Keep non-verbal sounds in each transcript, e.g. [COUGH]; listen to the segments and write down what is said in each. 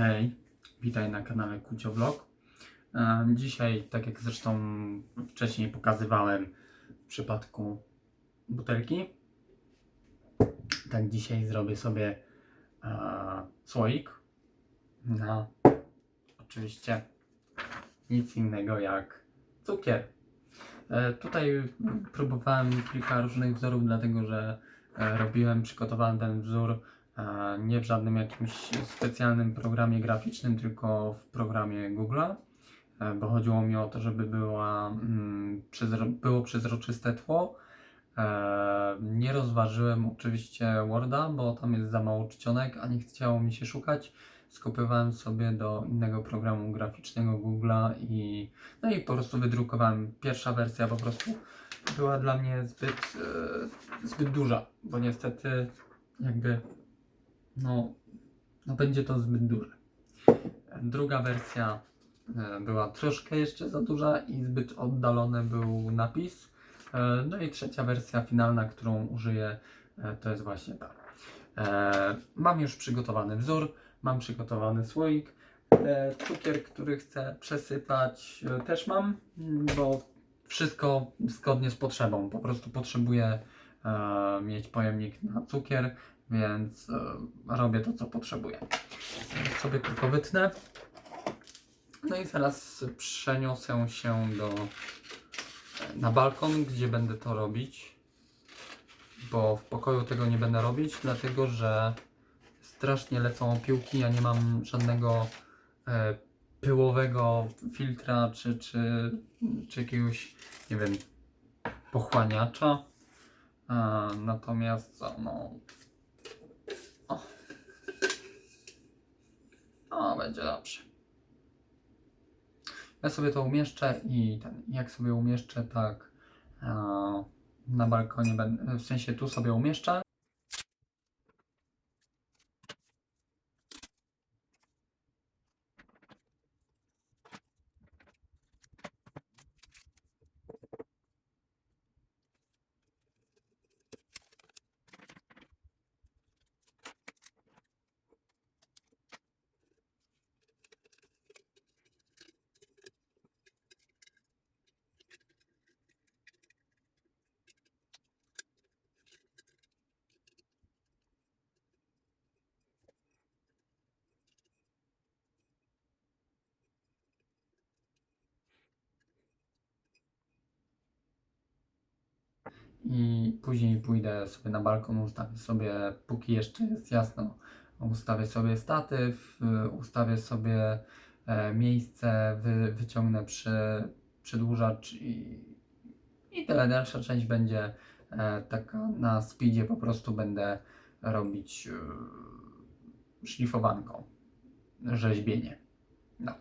Hej, witaj na kanale Kucio Vlog. E, Dzisiaj, tak jak zresztą wcześniej pokazywałem w przypadku butelki, tak dzisiaj zrobię sobie e, słoik na oczywiście nic innego jak cukier. E, Tutaj próbowałem kilka różnych wzorów, dlatego że robiłem, przygotowałem ten wzór nie w żadnym jakimś specjalnym programie graficznym, tylko w programie Google'a, e, bo chodziło mi o to, żeby była, mm, było przezroczyste tło. E, Nie rozważyłem oczywiście Worda, bo tam jest za mało czcionek, a nie chciało mi się szukać. Skopiowałem sobie do innego programu graficznego Google'a i no i po prostu wydrukowałem. Pierwsza wersja po prostu była dla mnie zbyt, e, zbyt duża, bo niestety jakby no, no będzie to zbyt duże. Druga wersja e, była troszkę jeszcze za duża i zbyt oddalony był napis. E, No i trzecia wersja finalna, którą użyję, e, to jest właśnie ta. Mam już przygotowany wzór, mam przygotowany słoik. Cukier, który chcę przesypać, też mam, mm, bo wszystko zgodnie z potrzebą. Po prostu potrzebuję mieć pojemnik na cukier, więc e, robię to, co potrzebuję. Sobie tylko wytnę. No i zaraz przeniosę się do na balkon, gdzie będę to robić. Bo w pokoju tego nie będę robić, dlatego że strasznie lecą piłki. Ja nie mam żadnego e, pyłowego filtra czy, czy, czy jakiegoś, nie wiem, pochłaniacza. E, natomiast no. O, będzie dobrze. Ja sobie to umieszczę i ten, jak sobie umieszczę, tak e, na balkonie w sensie tu sobie umieszczę. I później pójdę sobie na balkon, ustawię sobie, póki jeszcze jest jasno, ustawię sobie statyw, y, ustawię sobie e, miejsce, wy, wyciągnę przy, przedłużacz i, i tyle. Dalsza część będzie e, taka na speedzie, po prostu będę robić e, szlifowanką, rzeźbienie. No.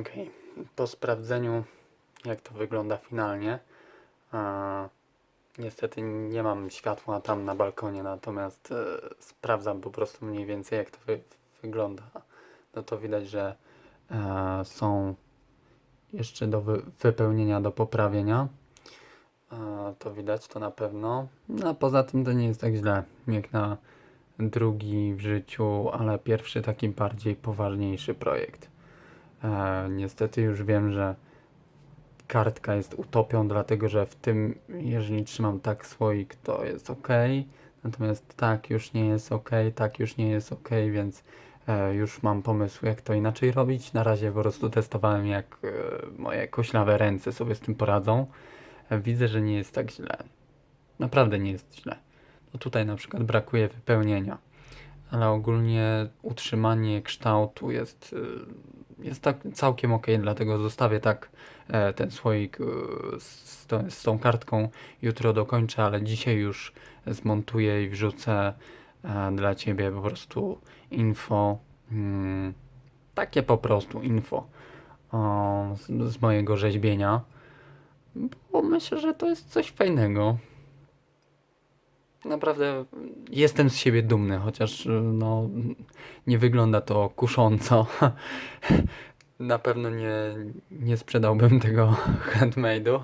Okej, po sprawdzeniu jak to wygląda finalnie, niestety nie mam światła tam na balkonie, natomiast e, sprawdzam po prostu mniej więcej jak to wy, wygląda. No to widać, że e, są jeszcze do wy, wypełnienia, do poprawienia. E, to widać, to na pewno. No, a poza tym to nie jest tak źle, jak na drugi w życiu, ale pierwszy taki bardziej poważniejszy projekt. E, niestety już wiem, że kartka jest utopią, dlatego że w tym, jeżeli trzymam tak słoik, to jest ok. Natomiast tak już nie jest ok, tak już nie jest ok, więc e, już mam pomysł, jak to inaczej robić. Na razie po prostu testowałem, jak e, moje koślawe ręce sobie z tym poradzą. E, widzę, że nie jest tak źle. Naprawdę nie jest źle. No tutaj na przykład brakuje wypełnienia, ale ogólnie utrzymanie kształtu jest, y, jest tak całkiem ok, dlatego zostawię tak e, ten słoik y, z, tą- z tą kartką. Jutro dokończę, ale dzisiaj już zmontuję i wrzucę e, dla Ciebie po prostu info. Mm, takie po prostu info z, z mojego rzeźbienia. Bo myślę, że to jest coś fajnego. Naprawdę jestem z siebie dumny, chociaż y, no, nie wygląda to kusząco. [LAUGHS] Na pewno nie, nie sprzedałbym tego [LAUGHS] handmade'u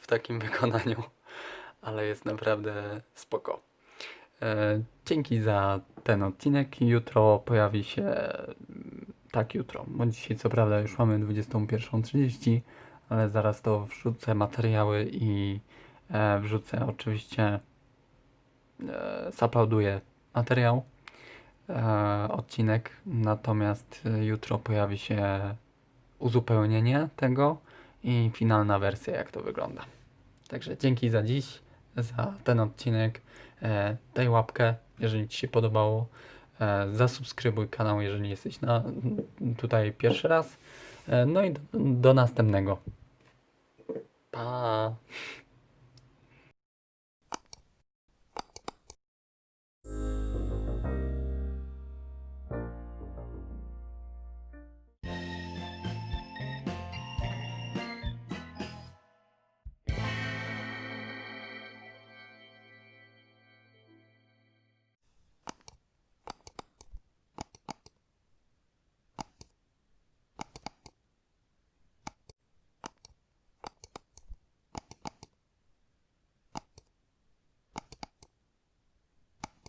w takim wykonaniu, ale jest naprawdę spoko. E, dzięki za ten odcinek. Jutro pojawi się, tak jutro, bo dzisiaj co prawda już mamy 21.30, ale zaraz to wrzucę materiały i e, wrzucę oczywiście e, zaploaduję materiał, e, odcinek, natomiast e, jutro pojawi się uzupełnienie tego i finalna wersja, jak to wygląda. Także dzięki za dziś, za ten odcinek. Daj łapkę, jeżeli Ci się podobało. Zasubskrybuj kanał, jeżeli jesteś na, tutaj pierwszy raz. No i do, do następnego. Pa!